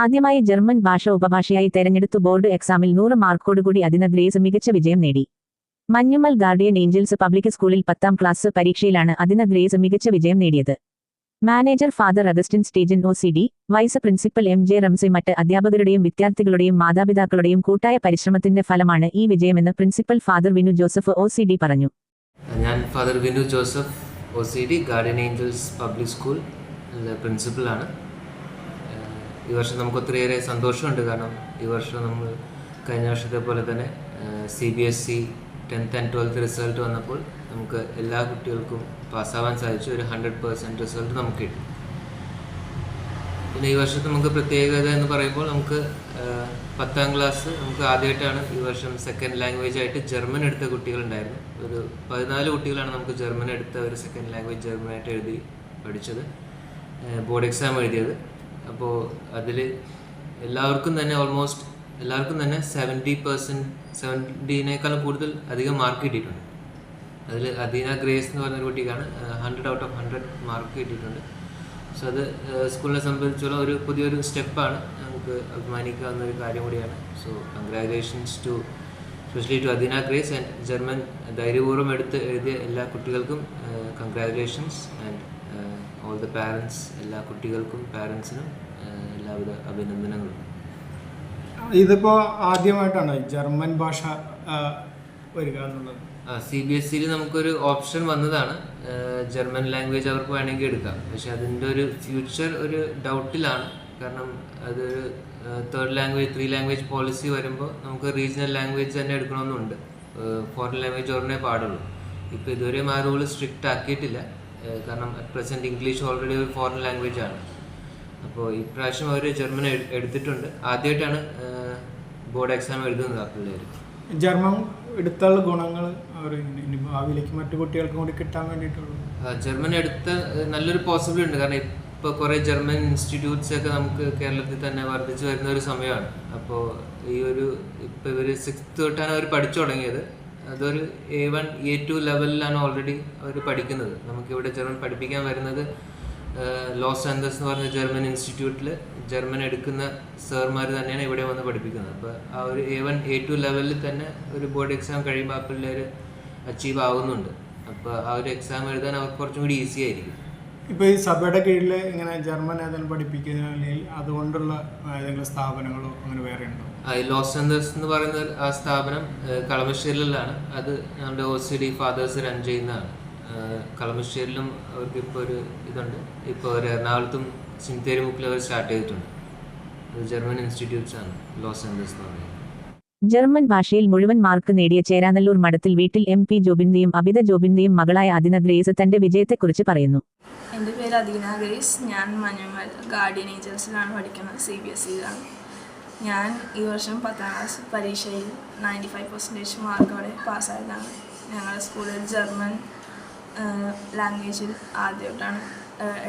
ആദ്യമായി ജർമ്മൻ ഭാഷ ഉപഭാഷയായി തെരഞ്ഞെടുത്തു ബോർഡ് എക്സാമിൽ നൂറ് മാർക്കോടുകൂടി അതിന ഗ്രേസ് മികച്ച വിജയം നേടി. മഞ്ഞുമൽ ഗാർഡിയൻ ഏഞ്ചൽസ് പബ്ലിക് സ്കൂളിൽ പത്താം ക്ലാസ് പരീക്ഷയിലാണ് അതിന ഗ്രേസ് മികച്ച വിജയം നേടിയത്. Manager father Augustine സ്റ്റേജൻ O C D vice principal M J റംസെ മറ്റ് അധ്യാപകരുടെയും വിദ്യാർത്ഥികളുടെയും മാതാപിതാക്കളുടെയും കൂട്ടായ പരിശ്രമത്തിന്റെ ഫലമാണ് ഈ വിജയമെന്ന് principal Father Vinu Joseph O C D പറഞ്ഞു. ഞാൻ Father Vinu Joseph O C D Guardian Angels Public School പ്രിൻസിപ്പളാണ് ഈ വർഷം നമുക്ക് ഒത്തിരിയേറെ സന്തോഷമുണ്ട്. കാരണം ഈ വർഷം നമ്മൾ കഴിഞ്ഞ വർഷത്തെ പോലെ തന്നെ C B S E tenth and twelfth result വന്നപ്പോൾ നമുക്ക് എല്ലാ കുട്ടികൾക്കും പാസ്സാവാൻ സാധിച്ചു. ഒരു ഹൺഡ്രഡ് പേഴ്സന്റ് റിസൾട്ട് നമുക്ക് കിട്ടി. പിന്നെ ഈ വർഷത്തെ നമുക്ക് പ്രത്യേകത എന്ന് പറയുമ്പോൾ നമുക്ക് പത്താം ക്ലാസ് നമുക്ക് ആദ്യമായിട്ടാണ് ഈ വർഷം സെക്കൻഡ് ലാംഗ്വേജ് ആയിട്ട് ജർമ്മൻ എടുത്ത കുട്ടികളുണ്ടായിരുന്നു ഒരു പതിനാല് കുട്ടികളാണ് നമുക്ക് ജർമ്മൻ എടുത്ത ഒരു സെക്കൻഡ് ലാംഗ്വേജ് ജർമ്മനായിട്ട് എഴുതി പഠിച്ചത്. ബോർഡ് എക്സാം എഴുതിയത്. അപ്പോൾ അതിൽ എല്ലാവർക്കും തന്നെ ഓൾമോസ്റ്റ് എല്ലാവർക്കും തന്നെ സെവന്റി പെർസെന്റ് സെവന്റീനേക്കാളും കൂടുതൽ അധികം മാർക്ക് കിട്ടിയിട്ടുണ്ട്. അതിൽ അദീന ഗ്രേസ് എന്ന് പറഞ്ഞൊരു കുട്ടിക്കാണ് hundred out of hundred mark കിട്ടിയിട്ടുണ്ട്. സോ അത് സ്കൂളിനെ സംബന്ധിച്ചോളം ഒരു പുതിയൊരു സ്റ്റെപ്പാണ് നമുക്ക് അഭിമാനിക്കാവുന്ന ഒരു കാര്യം കൂടിയാണ്. So congratulations to specially to Adina Grace and German ധൈര്യപൂർവം എടുത്ത് എഴുതിയ എല്ലാ കുട്ടികൾക്കും കൺഗ്രാജുലേഷൻസ് ആൻഡ് ദ പാരൻസ് എല്ലാ കുട്ടികൾക്കും പാരൻസിനും എല്ലാവിധ അഭിനന്ദനങ്ങളും. ഇതിപ്പോ ആദ്യമായിട്ടാണ് ജർമ്മൻ ഭാഷ വരിക എന്നുള്ളത്? സി ബി എസ് സിയിൽ നമുക്കൊരു ഓപ്ഷൻ വന്നതാണ്. ജർമ്മൻ ലാംഗ്വേജ് അവർക്ക് വേണമെങ്കിൽ എടുക്കാം. പക്ഷെ അതിന്റെ ഒരു ഫ്യൂച്ചർ ഒരു ഡൗട്ടിലാണ് കാരണം അതൊരു third language three language policy വരുമ്പോൾ നമുക്ക് റീജിയണൽ ലാംഗ്വേജ് തന്നെ എടുക്കണമെന്നുണ്ട്. ഫോറിൻ ലാംഗ്വേജ് ഒരെണ്ണേ പാടുള്ളൂ. ഇപ്പോൾ ഇതുവരെയും ആ റൂൾ സ്ട്രിക്റ്റ് ആക്കിയിട്ടില്ല. കാരണം അറ്റ് പ്രസന്റ് ഇംഗ്ലീഷ് ഓൾറെഡി ഒരു ഫോറിൻ ലാംഗ്വേജ് ആണ്. അപ്പോൾ ഇപ്രാവശ്യം അവർ ജർമ്മൻ എട്- എടുത്തിട്ടുണ്ട്. ആദ്യമായിട്ടാണ് ബോർഡ് എക്സാം എഴുതുന്നത് ആ പിള്ളേർ ജർമ്മൻ എടുത്തുള്ള ഗുണങ്ങൾ ഭാവിയിലേക്ക് മറ്റു കുട്ടികൾക്കും കൂടി കിട്ടാൻ വേണ്ടിയിട്ടുള്ളൂ. ജർമ്മൻ എടുത്ത നല്ലൊരു പോസിബിലിറ്റി ഉണ്ട്. കാരണം ഇപ്പോൾ കുറേ ജർമ്മൻ ഇൻസ്റ്റിറ്റ്യൂട്ട്സ് ഒക്കെ നമുക്ക് കേരളത്തിൽ തന്നെ വർദ്ധിച്ചു വരുന്ന ഒരു സമയമാണ്. അപ്പോൾ ഈ ഒരു ഇപ്പോൾ ഇവർ സിക്സ് തൊട്ടാണ് അവർ പഠിച്ചു തുടങ്ങിയത്. അതൊരു എ വൺ എ ടു ലെവലിലാണ് ഓൾറെഡി അവർ പഠിക്കുന്നത്. നമുക്കിവിടെ ജർമ്മൻ പഠിപ്പിക്കാൻ വരുന്നത് ലോസ് ആൻഡേഴ്സ് എന്ന് പറഞ്ഞ ജർമ്മൻ ഇൻസ്റ്റിറ്റ്യൂട്ടിൽ ജർമ്മൻ എടുക്കുന്ന സാർമാർ തന്നെയാണ് ഇവിടെ വന്ന് പഠിപ്പിക്കുന്നത്. അപ്പോൾ ആ ഒരു എ വൺ എ ടു ലെവലിൽ തന്നെ ഒരു ബോർഡ് എക്സാം കഴിയുമ്പോൾ ആ പിള്ളേർ അച്ചീവ് ആവുന്നുണ്ട്. അപ്പോൾ ആ ഒരു എക്സാം എഴുതാൻ അവർക്ക് കുറച്ചും കൂടി ഈസി ആയിരിക്കും. ഇപ്പോൾ ഈ സഭയുടെ കീഴിൽ ഇങ്ങനെ ജർമ്മൻ ഏതെങ്കിലും പഠിപ്പിക്കുന്ന അല്ലെങ്കിൽ അതുകൊണ്ടുള്ള ഏതെങ്കിലും സ്ഥാപനങ്ങളോ അങ്ങനെ വേറെ ഉണ്ടോ? ഈ ലോസ് ആൻഡേഴ്സ് എന്ന് പറയുന്ന ആ സ്ഥാപനം കളമശ്ശേരിലാണ് കളമശ്ശേരിയിലാണ് അത് ഞങ്ങളുടെ O C D fathers run ചെയ്യുന്നതാണ്. കളമശ്ശേരിലും കളമശ്ശേരിയിലും അവർക്ക് ഇപ്പോൾ ഒരു ഇതുണ്ട്. ഇപ്പോൾ ഒരു എറണാകുളത്തും സിൻതേരിമുക്കിലും അവർ സ്റ്റാർട്ട് ചെയ്തിട്ടുണ്ട്. അത് ജർമ്മൻ ഇൻസ്റ്റിറ്റ്യൂട്ട്സ് ആണ് ലോസ് ആൻഡേഴ്സ് എന്ന് പറയുന്നത്. ജർമ്മൻ ഭാഷയിൽ മുഴുവൻ മാർക്ക് നേടിയ ചേരാനല്ലൂർ മഠത്തിൽ വീട്ടിൽ എം പി ജോബിന്റെയും അബിത ജോബിന്റെയും മകളായ അദിന ഗ്രേസ് തന്റെ വിജയത്തെക്കുറിച്ച് പറയുന്നു. എന്റെ പേര് അദിന ഗ്രേസ്. ഞാൻ മനുമൽ ഗാർഡിയൻ ഏജൻസിലാണ് പഠിക്കുന്നത്. സി ബി എസ് സിയിലാണ് ഞാൻ ഈ വർഷം പത്താം ക്ലാസ് പരീക്ഷയിൽ നയന്റി ഫൈവ് പെർസെന്റേജ് മാർക്കോടെ പാസ്സായതാണ്. ഞങ്ങളുടെ സ്കൂളിൽ ജർമ്മൻ ലാംഗ്വേജിൽ ആദ്യമായിട്ടാണ്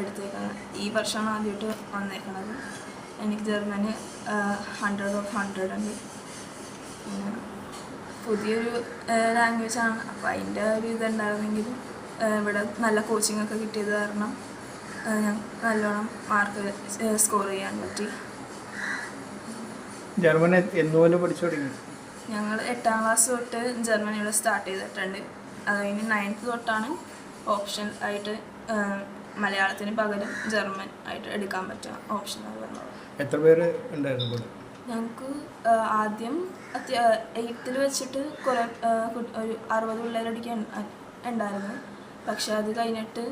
എടുത്തേക്കുന്നത്. ഈ വർഷമാണ് ആദ്യമായിട്ട് വന്നേക്കുന്നത് എനിക്ക് ജർമ്മന് ഹൺഡ്രഡ് ഓഫ് ഹൺഡ്രഡ് ഉണ്ട്. പുതിയൊരു ലാംഗ്വേജാണ് അപ്പോൾ അതിന്റെ ഒരു ഇതുണ്ടായിരുന്നെങ്കിലും ഇവിടെ നല്ല കോച്ചിങ് ഒക്കെ കിട്ടിയത് കാരണം ഞാൻ നല്ലോണം മാർക്ക് സ്കോർ ചെയ്യാൻ പറ്റി. ജർമ്മൻ എന്നുപോലെ പഠിച്ചു തുടങ്ങി? ഞങ്ങൾ എട്ടാം ക്ലാസ് തൊട്ട് ജർമ്മനിയുടെ സ്റ്റാർട്ട് ചെയ്തിട്ടുണ്ട്. അത് കഴിഞ്ഞ് നയൻത്ത് തൊട്ടാണ് ഓപ്ഷൻ ആയിട്ട് മലയാളത്തിന് പകരം ജർമ്മൻ ആയിട്ട് എടുക്കാൻ പറ്റുക ഓപ്ഷൻ എത്ര പേര് ഉണ്ടായിരുന്നു ഞങ്ങൾക്ക് ആദ്യം അത്യ എയ്ത്തിൽ വെച്ചിട്ട് കുറേ ഒരു അറുപത് പിള്ളേരടിക്കാൻ ഉണ്ടായിരുന്നു. പക്ഷെ അത് കഴിഞ്ഞിട്ട്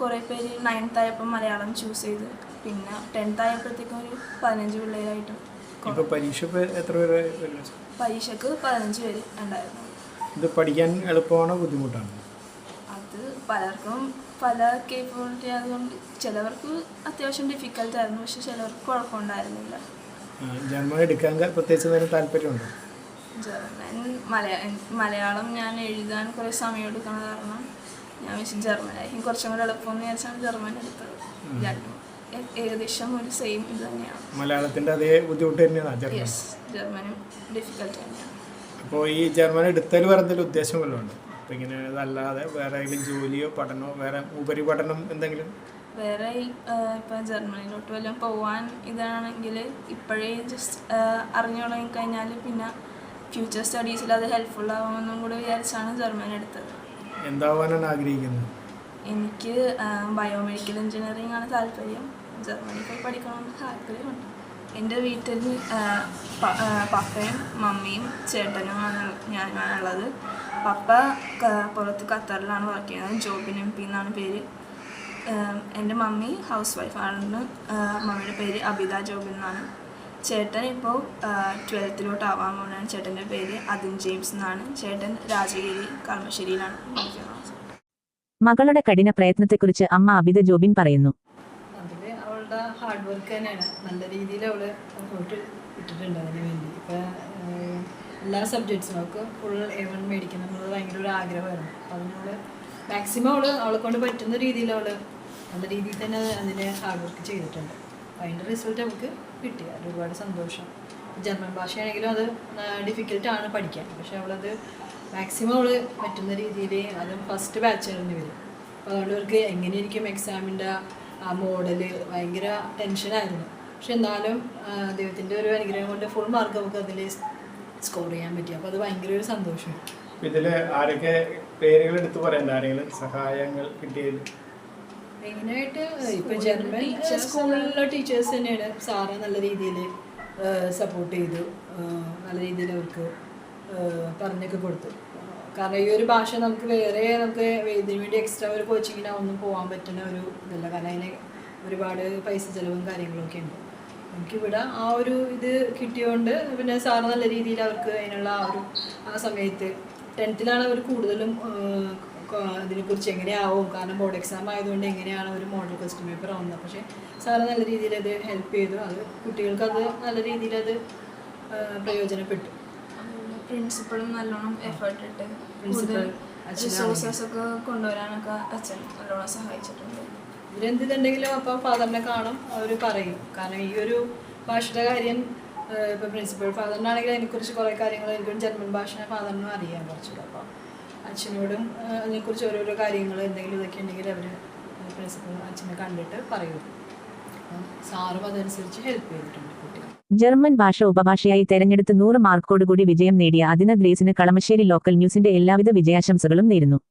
കുറേ പേര് നയൻത്തായപ്പോൾ മലയാളം ചൂസ് ചെയ്ത്. പിന്നെ ടെൻത്ത് ആയപ്പോഴത്തേക്കും ഒരു പതിനഞ്ച് പിള്ളേരായിട്ട് ഇപ്പോൾ പരീക്ഷ എത്ര പേര്? പരീക്ഷക്ക് പതിനഞ്ച് പേര് ഉണ്ടായിരുന്നു. ഇത് പഠിക്കാൻ എളുപ്പമാണോ ബുദ്ധിമുട്ടാണോ? അത് പലർക്കും പല കേപ്പബിലിറ്റി ആയതുകൊണ്ട് ചിലവർക്ക് അത്യാവശ്യം ഡിഫിക്കൽട്ട് ആയിരുന്നു പക്ഷെ ചിലവർക്ക് കുഴപ്പമുണ്ടായിരുന്നില്ല ജർമ്മൻ എടുക്കാൻ പ്രത്യേകിച്ച് എന്തെങ്കിലും താല്പര്യമുണ്ടോ? ജർമ്മൻ മലയാ മലയാളം ഞാൻ എഴുതാൻ കുറേ സമയം എടുക്കണ കാരണം ഞാൻ വെച്ച് ജർമ്മനായിരിക്കും. കുറച്ചും കൂടെ എളുപ്പമെന്ന് വിചാരിച്ചാണ് ജർമ്മൻ എടുത്തത്. ഏകദേശം ഒരു സെയിം ഇത് തന്നെയാണ്. മലയാളത്തിന്റെ അതേ ബുദ്ധിമുട്ട് തന്നെയാണ് ജർമ്മൻ ജർമ്മനും. ഡിഫിക്കൽട്ട് തന്നെയാണ്. അപ്പോൾ ഈ ജർമ്മൻ എടുത്തതിൽ വേറെ എന്തെങ്കിലും ഉദ്ദേശം വല്ലതും ഉണ്ടോ? അപ്പോൾ ഇങ്ങനെ അതല്ലാതെ വേറെ ഏതെങ്കിലും ജോലിയോ പഠനമോ വേറെ ഉപരിപഠനം എന്തെങ്കിലും? വേറെ ഇപ്പം ജർമ്മനിയിലോട്ട് വല്ലതും പോവാൻ ഇതാണെങ്കിൽ ഇപ്പോഴേ ജസ്റ്റ് അറിഞ്ഞു തുടങ്ങിക്കഴിഞ്ഞാൽ പിന്നെ ഫ്യൂച്ചർ സ്റ്റഡീസിൽ അത് ഹെൽപ്ഫുൾ ആവുമെന്നും കൂടി വിചാരിച്ചാണ് ജർമ്മനി എടുത്തത്. എന്താവാനാണ് ആഗ്രഹിക്കുന്നത്? എനിക്ക് ബയോമെഡിക്കൽ എഞ്ചിനീയറിംഗ് ആണ് താല്പര്യം. ജർമ്മനി പോയി പഠിക്കണമെന്ന് താല്പര്യമുണ്ട്. എന്റെ വീട്ടിൽ പപ്പയും മമ്മിയും ചേട്ടനുമാണ് ഞാനുമാണുള്ളത്. പപ്പ പുറത്ത് ഖത്തറിലാണ് വർക്ക് ചെയ്യുന്നത്. ജോബിൻ എം പി എന്നാണ് പേര്. എന്റെ മമ്മി ഹൗസ് വൈഫാണ് മമ്മിയുടെ പേര് അബിത ജോബിൻ എന്നാണ് ചേട്ടൻ ഇപ്പോൾ ട്വൽത്തിലോട്ട് ആവാൻ പോകുന്നതാണ് ചേട്ടന്റെ പേര് അതിൻ ജെയിംസ് എന്നാണ്. ചേട്ടൻ രാജഗിരി പഠിക്കുന്നത് മകളുടെ കഠിന പ്രയത്നത്തെക്കുറിച്ച് അമ്മ അബിത ജോബിൻ പറയുന്നു. ഹാർഡ് വർക്ക് തന്നെയാണ്. നല്ല രീതിയിൽ അവൾ തോട്ട് ഇട്ടിട്ടുണ്ട് അതിന് വേണ്ടി. ഇപ്പം എല്ലാ സബ്ജക്ട്സിനും അവൾക്ക് ഫുൾ എ വൺ മേടിക്കണം എന്നുള്ളത് ഭയങ്കര ഒരു ആഗ്രഹമായിരുന്നു. അപ്പം അതിനോട് മാക്സിമം അവൾ അവളെ കൊണ്ട് പറ്റുന്ന രീതിയിൽ അവൾ നല്ല രീതിയിൽ തന്നെ അതിന് ഹാർഡ് വർക്ക് ചെയ്തിട്ടുണ്ട്. അതിന്റെ റിസൾട്ട് നമുക്ക് കിട്ടി. അത് ഒരുപാട് സന്തോഷം. ജർമ്മൻ ഭാഷയാണെങ്കിലും അത് ഡിഫിക്കൽട്ടാണ് പഠിക്കാൻ. പക്ഷെ അവളത് മാക്സിമം അവൾ പറ്റുന്ന രീതിയിൽ അത് ഫസ്റ്റ് ബാച്ചായിരുന്നു വരും അപ്പോൾ അതുകൊണ്ട് അവർക്ക് എങ്ങനെയായിരിക്കും എക്സാമിന്റെ ആ മോഡൽ ഭയങ്കര ടെൻഷനായിരുന്നു. പക്ഷെ എന്നാലും ദൈവത്തിന്റെ ദൈവത്തിന്റെ ഒരു അനുഗ്രഹം കൊണ്ട് ഫുൾ മാർക്ക് നമുക്ക് അതിൽ സ്കോർ ചെയ്യാൻ പറ്റി. അപ്പോൾ അത് ഭയങ്കര ഒരു സന്തോഷം. ഇതിൽ ആരൊക്കെ പേരുകൾ എടുത്തു പറയണ്ട? ആരെങ്കിലും സഹായങ്ങൾ കിട്ടിയത്? മെയിനായിട്ട് ഇപ്പൊ ജർമ്മൻ സ്കൂളിലുള്ള ടീച്ചേഴ്സ് തന്നെയാണ് സാറ് നല്ല രീതിയിൽ സപ്പോർട്ട് ചെയ്തു. നല്ല രീതിയിൽ അവർക്ക് പറഞ്ഞൊക്കെ കൊടുത്തു. കാരണം ഈ ഒരു ഭാഷ നമുക്ക് വേറെ നമുക്ക് ഇതിനു വേണ്ടി എക്സ്ട്രാ ഒരു കോച്ചിങ്ങിന് ഒന്നും പോകാൻ പറ്റുന്ന ഒരു ഇതല്ല. കാരണം അതിന് ഒരുപാട് പൈസ ചിലവും കാര്യങ്ങളൊക്കെ ഉണ്ട്. നമുക്കിവിടെ ആ ഒരു ഇത് കിട്ടിയോണ്ട് പിന്നെ സാറ് നല്ല രീതിയിൽ അവർക്ക് അതിനുള്ള ആ ഒരു ആ സമയത്ത് ടെൻത്തിലാണ് അവർ കൂടുതലും അതിനെക്കുറിച്ച് എങ്ങനെയാവും? കാരണം ബോർഡ് എക്സാം ആയതുകൊണ്ട് എങ്ങനെയാണ് ഒരു മോഡൽ ക്വസ്റ്റ്യൻ പേപ്പർ ആവുന്നത്? പക്ഷേ സാറ് നല്ല രീതിയിൽ അത് ഹെൽപ്പ് ചെയ്തു. അത് കുട്ടികൾക്ക് അത് നല്ല രീതിയിൽ അത് പ്രയോജനപ്പെട്ടു. പ്രിൻസിപ്പളും നല്ലോണം എഫേർട്ട് ഇട്ട് പ്രിൻസിപ്പൽ. റിസോഴ്സസ് ഒക്കെ കൊണ്ടുവരാനൊക്കെ അച്ഛൻ നല്ലോണം സഹായിച്ചിട്ടുണ്ട്. ഇവരെന്തുണ്ടെങ്കിലും അപ്പം ഫാദറിനെ കാണും അവർ പറയും. കാരണം ഈ ഒരു ഭാഷയുടെ കാര്യം ഇപ്പൊ പ്രിൻസിപ്പൽ ഫാദറിനാണെങ്കിൽ അതിനെക്കുറിച്ച് കുറേ കാര്യങ്ങൾ എനിക്കും ജർമ്മൻ ഭാഷ ഫാദറിനും അറിയാം കുറച്ചുകൂടെ. അപ്പൊ അച്ഛനോടും അതിനെക്കുറിച്ച് ഓരോരോ കാര്യങ്ങൾ എന്തെങ്കിലും ഇതൊക്കെ ഉണ്ടെങ്കിൽ അവർ പ്രിൻസിപ്പൾ അച്ഛനെ കണ്ടിട്ട് പറയും. ജർമ്മൻ ഭാഷ ഉപഭാഷയായി തെരഞ്ഞെടുത്ത് നൂറ് മാർക്കോടുകൂടി വിജയം നേടിയ അതിന ഗ്രേസിന് കളമശ്ശേരി ലോക്കൽ ന്യൂസിന്റെ എല്ലാവിധ വിജയാശംസകളും നേരുന്നു.